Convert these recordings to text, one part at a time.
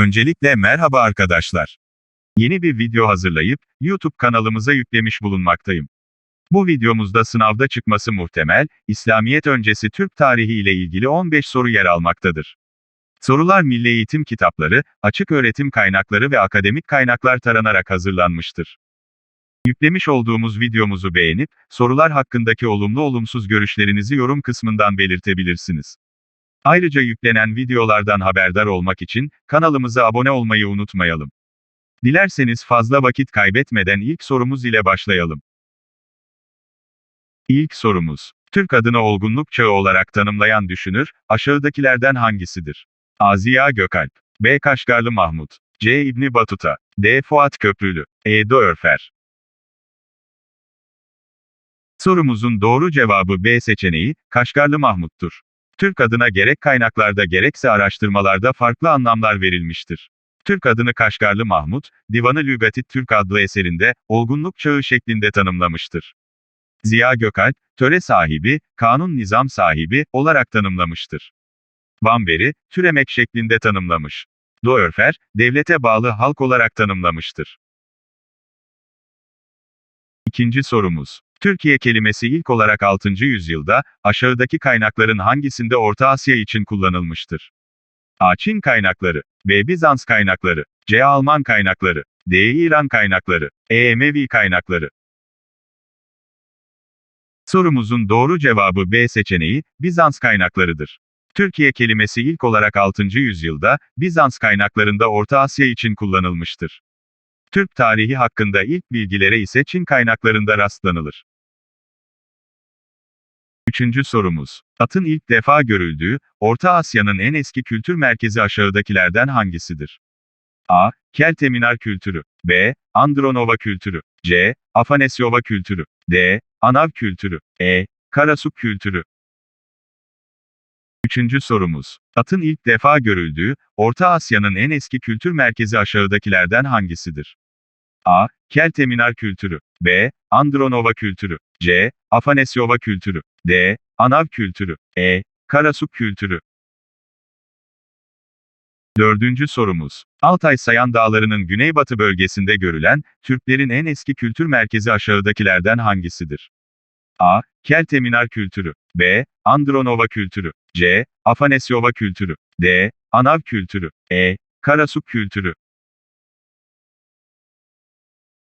Öncelikle merhaba arkadaşlar. Yeni bir video hazırlayıp YouTube kanalımıza yüklemiş bulunmaktayım. Bu videomuzda sınavda çıkması muhtemel, İslamiyet öncesi Türk tarihi ile ilgili 15 soru yer almaktadır. Sorular milli eğitim kitapları, açık öğretim kaynakları ve akademik kaynaklar taranarak hazırlanmıştır. Yüklemiş olduğumuz videomuzu beğenip, sorular hakkındaki olumlu olumsuz görüşlerinizi yorum kısmından belirtebilirsiniz. Ayrıca yüklenen videolardan haberdar olmak için kanalımıza abone olmayı unutmayalım. Dilerseniz fazla vakit kaybetmeden ilk sorumuz ile başlayalım. İlk sorumuz. Türk adını olgunluk çağı olarak tanımlayan düşünür, aşağıdakilerden hangisidir? A. Ziya Gökalp. B. Kaşgarlı Mahmut. C. İbni Batuta. D. Fuat Köprülü. E. Dörfer. Sorumuzun doğru cevabı B seçeneği, Kaşgarlı Mahmut'tur. Türk adına gerek kaynaklarda gerekse araştırmalarda farklı anlamlar verilmiştir. Türk adını Kaşgarlı Mahmut, Divanı Lügatit Türk adlı eserinde, olgunluk çağı şeklinde tanımlamıştır. Ziya Gökalp, töre sahibi, kanun nizam sahibi, olarak tanımlamıştır. Bamberi, türemek şeklinde tanımlamış. Doörfer, devlete bağlı halk olarak tanımlamıştır. İkinci sorumuz. Türkiye kelimesi ilk olarak 6. yüzyılda, aşağıdaki kaynakların hangisinde Orta Asya için kullanılmıştır? A. Çin kaynakları, B. Bizans kaynakları, C. Alman kaynakları, D. İran kaynakları, E. Emevi kaynakları. Sorumuzun doğru cevabı B seçeneği, Bizans kaynaklarıdır. Türkiye kelimesi ilk olarak 6. yüzyılda, Bizans kaynaklarında Orta Asya için kullanılmıştır. Türk tarihi hakkında ilk bilgilere ise Çin kaynaklarında rastlanılır. Üçüncü sorumuz. Atın ilk defa görüldüğü, Orta Asya'nın en eski kültür merkezi aşağıdakilerden hangisidir? A. Kelteminar kültürü. B. Andronova kültürü. C. Afanesyova kültürü. D. Anav kültürü. E. Karasuk kültürü. Üçüncü sorumuz. Atın ilk defa görüldüğü, Orta Asya'nın en eski kültür merkezi aşağıdakilerden hangisidir? A. Kelteminar kültürü. B. Andronova kültürü. C. Afanesyova kültürü. D. Anav kültürü. E. Karasuk kültürü. Dördüncü sorumuz. Altay Sayan Dağları'nın güneybatı bölgesinde görülen, Türklerin en eski kültür merkezi aşağıdakilerden hangisidir? A. Kelteminar kültürü. B. Andronova kültürü. C. Afanesyova kültürü. D. Anav kültürü. E. Karasuk kültürü.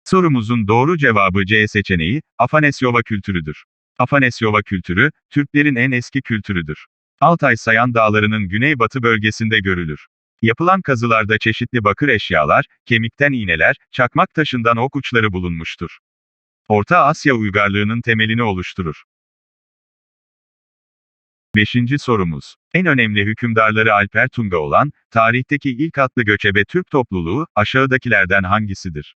Sorumuzun doğru cevabı C seçeneği, Afanesyova kültürüdür. Afanesyova kültürü, Türklerin en eski kültürüdür. Altay Sayan Dağları'nın güneybatı bölgesinde görülür. Yapılan kazılarda çeşitli bakır eşyalar, kemikten iğneler, çakmak taşından ok uçları bulunmuştur. Orta Asya uygarlığının temelini oluşturur. Beşinci sorumuz. En önemli hükümdarları Alper Tunga olan, tarihteki ilk atlı göçebe Türk topluluğu, aşağıdakilerden hangisidir?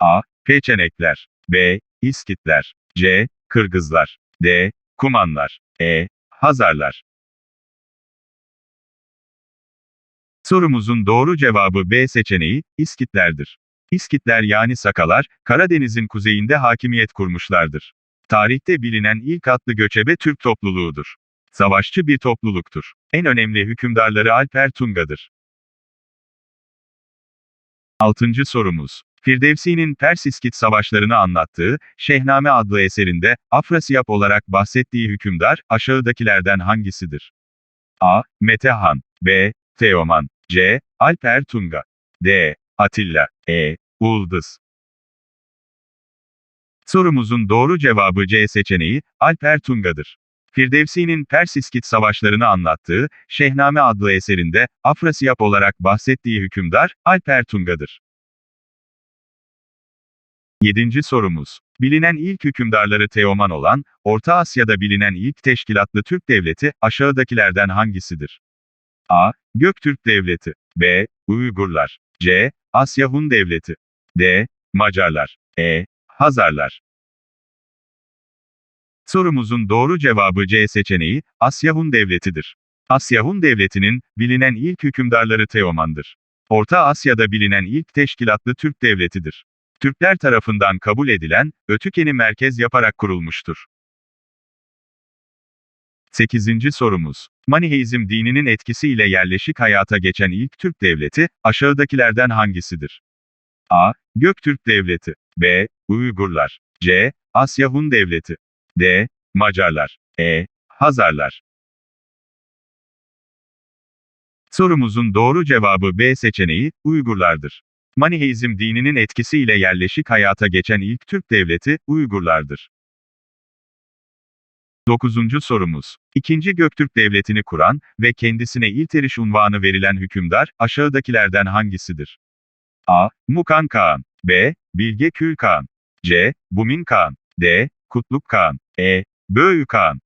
A. Peçenekler. B. İskitler. C. Kırgızlar. D. Kumanlar. E. Hazarlar. Sorumuzun doğru cevabı B seçeneği, İskitlerdir. İskitler yani Sakalar, Karadeniz'in kuzeyinde hakimiyet kurmuşlardır. Tarihte bilinen ilk atlı göçebe Türk topluluğudur. Savaşçı bir topluluktur. En önemli hükümdarları Alper Tunga'dır. Altıncı sorumuz. Firdevsi'nin Pers-İskit savaşlarını anlattığı, Şehname adlı eserinde, Afrasiyap olarak bahsettiği hükümdar, aşağıdakilerden hangisidir? A. Metehan. B. Teoman. C. Alper Tunga. D. Atilla. E. Uldız. Sorumuzun doğru cevabı C seçeneği, Alper Tunga'dır. Firdevsi'nin Pers-İskit savaşlarını anlattığı, Şehname adlı eserinde, Afrasiyap olarak bahsettiği hükümdar, Alper Tunga'dır. Yedinci sorumuz. Bilinen ilk hükümdarları Teoman olan, Orta Asya'da bilinen ilk teşkilatlı Türk devleti, aşağıdakilerden hangisidir? A. Göktürk Devleti. B. Uygurlar. C. Asya Hun Devleti. D. Macarlar. E. Hazarlar. Sorumuzun doğru cevabı C seçeneği, Asya Hun Devleti'dir. Asya Hun Devleti'nin, bilinen ilk hükümdarları Teoman'dır. Orta Asya'da bilinen ilk teşkilatlı Türk devletidir. Türkler tarafından kabul edilen, Ötüken'i merkez yaparak kurulmuştur. 8. sorumuz. Maniheizm dininin etkisiyle yerleşik hayata geçen ilk Türk devleti, aşağıdakilerden hangisidir? A. Göktürk Devleti. B. Uygurlar. C. Asya Hun Devleti. D. Macarlar. E. Hazarlar. Sorumuzun doğru cevabı B seçeneği, Uygurlardır. Maniheizm dininin etkisiyle yerleşik hayata geçen ilk Türk devleti, Uygurlardır. 9. sorumuz. İkinci Göktürk Devleti'ni kuran ve kendisine İlteriş unvanı verilen hükümdar, aşağıdakilerden hangisidir? A. Mukan Kağan. B. Bilge Kül Kağan. C. Bumin Kağan. D. Kutluk Kağan. E. Böğü Kağan.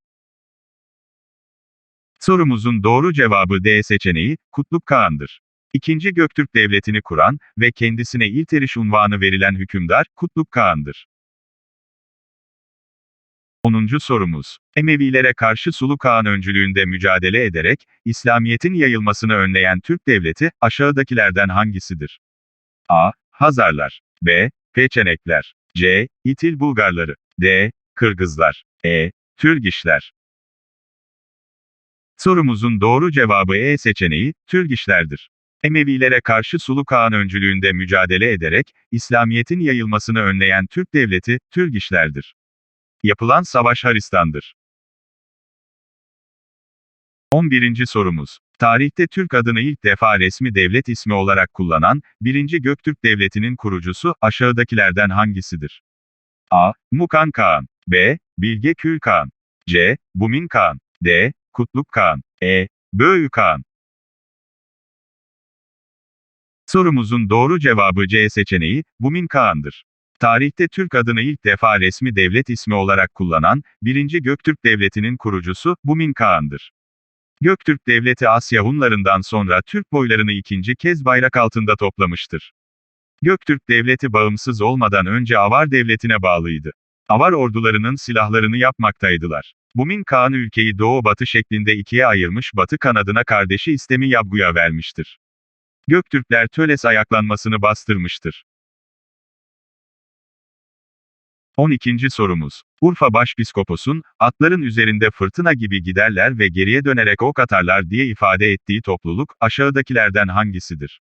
Sorumuzun doğru cevabı D seçeneği, Kutluk Kağan'dır. İkinci Göktürk Devleti'ni kuran ve kendisine İlteriş unvanı verilen hükümdar, Kutluk Kağan'dır. 10. sorumuz. Emevilere karşı Sulu Kağan öncülüğünde mücadele ederek, İslamiyet'in yayılmasını önleyen Türk Devleti, aşağıdakilerden hangisidir? A. Hazarlar. B. Peçenekler. C. İtil Bulgarları. D. Kırgızlar. E. Türgişler. Sorumuzun doğru cevabı E seçeneği, Türgişlerdir. Emevilere karşı Sulu Kağan öncülüğünde mücadele ederek, İslamiyet'in yayılmasını önleyen Türk devleti, Türgişlerdir. Yapılan savaş Haristan'dır. 11. sorumuz. Tarihte Türk adını ilk defa resmi devlet ismi olarak kullanan, 1. Göktürk Devleti'nin kurucusu, aşağıdakilerden hangisidir? A. Mukan Kağan. B. Bilge Kül Kağan. C. Bumin Kağan. D. Kutluk Kağan. E. Böğü Kağan. Sorumuzun doğru cevabı C seçeneği, Bumin Kağan'dır. Tarihte Türk adını ilk defa resmi devlet ismi olarak kullanan, 1. Göktürk Devleti'nin kurucusu, Bumin Kağan'dır. Göktürk Devleti Asya Hunlarından sonra Türk boylarını ikinci kez bayrak altında toplamıştır. Göktürk Devleti bağımsız olmadan önce Avar Devleti'ne bağlıydı. Avar ordularının silahlarını yapmaktaydılar. Bumin Kağan ülkeyi doğu-batı şeklinde ikiye ayırmış batı kanadına kardeşi İstemi Yabgu'ya vermiştir. Göktürkler Töles ayaklanmasını bastırmıştır. 12. sorumuz. Urfa Başpiskopos'un, atların üzerinde fırtına gibi giderler ve geriye dönerek ok atarlar diye ifade ettiği topluluk, aşağıdakilerden hangisidir?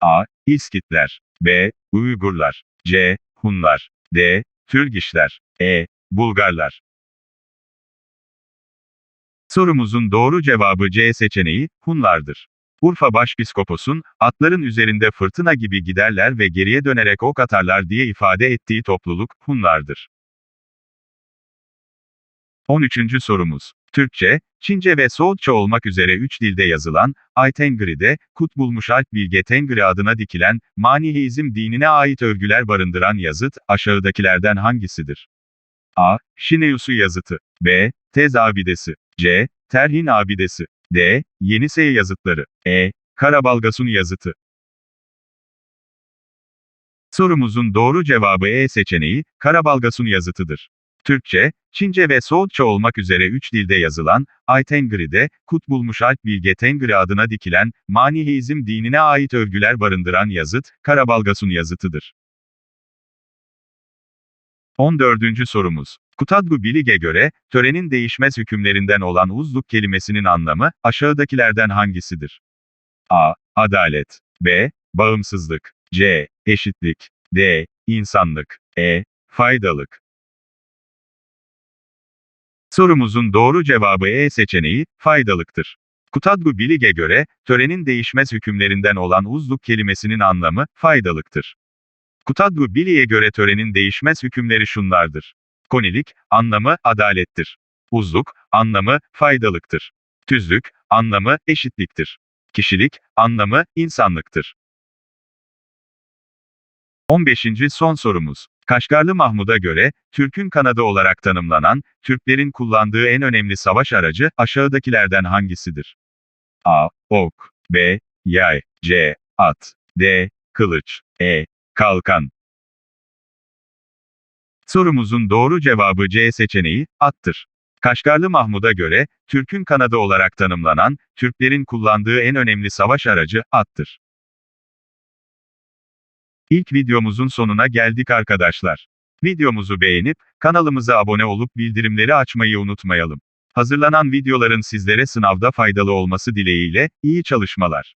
A. İskitler. B. Uygurlar. C. Hunlar. D. Türgişler. E. Bulgarlar. Sorumuzun doğru cevabı C seçeneği, Hunlardır. Urfa Başpiskopos'un, atların üzerinde fırtına gibi giderler ve geriye dönerek ok atarlar diye ifade ettiği topluluk, Hunlardır. 13. sorumuz. Türkçe, Çince ve Soğutça olmak üzere üç dilde yazılan, Aytengri'de, Kut bulmuş Alp Bilge Tengri adına dikilen, Maniheizm dinine ait övgüler barındıran yazıt, aşağıdakilerden hangisidir? A. Şineyusu yazıtı. B. Tez abidesi. C. Terhin abidesi. D. Yenisey yazıtları. E. Karabalgasun yazıtı. Sorumuzun doğru cevabı E seçeneği, Karabalgasun yazıtıdır. Türkçe, Çince ve Soğutça olmak üzere üç dilde yazılan, Aytengri'de, Kut bulmuş Alp Bilge Tengri adına dikilen, Maniheizm dinine ait övgüler barındıran yazıt, Karabalgasun yazıtıdır. 14. sorumuz. Kutadgu Bilig'e göre, törenin değişmez hükümlerinden olan uzluk kelimesinin anlamı, aşağıdakilerden hangisidir? A. Adalet. B. Bağımsızlık. C. Eşitlik. D. İnsanlık. E. Faydalık. Sorumuzun doğru cevabı E seçeneği, faydalıktır. Kutadgu Bilig'e göre, törenin değişmez hükümlerinden olan uzluk kelimesinin anlamı, faydalıktır. Kutadgu Bili'ye göre törenin değişmez hükümleri şunlardır. Konilik, anlamı, adalettir. Uzluk, anlamı, faydalıktır. Tüzlük, anlamı, eşitliktir. Kişilik, anlamı, insanlıktır. 15. son sorumuz. Kaşgarlı Mahmud'a göre, Türk'ün kanadı olarak tanımlanan, Türklerin kullandığı en önemli savaş aracı, aşağıdakilerden hangisidir? A. Ok. B. Yay. C. At. D. Kılıç. E. Kalkan. Sorumuzun doğru cevabı C seçeneği, attır. Kaşgarlı Mahmud'a göre, Türk'ün kanadı olarak tanımlanan, Türklerin kullandığı en önemli savaş aracı, attır. İlk videomuzun sonuna geldik arkadaşlar. Videomuzu beğenip, kanalımıza abone olup bildirimleri açmayı unutmayalım. Hazırlanan videoların sizlere sınavda faydalı olması dileğiyle, iyi çalışmalar.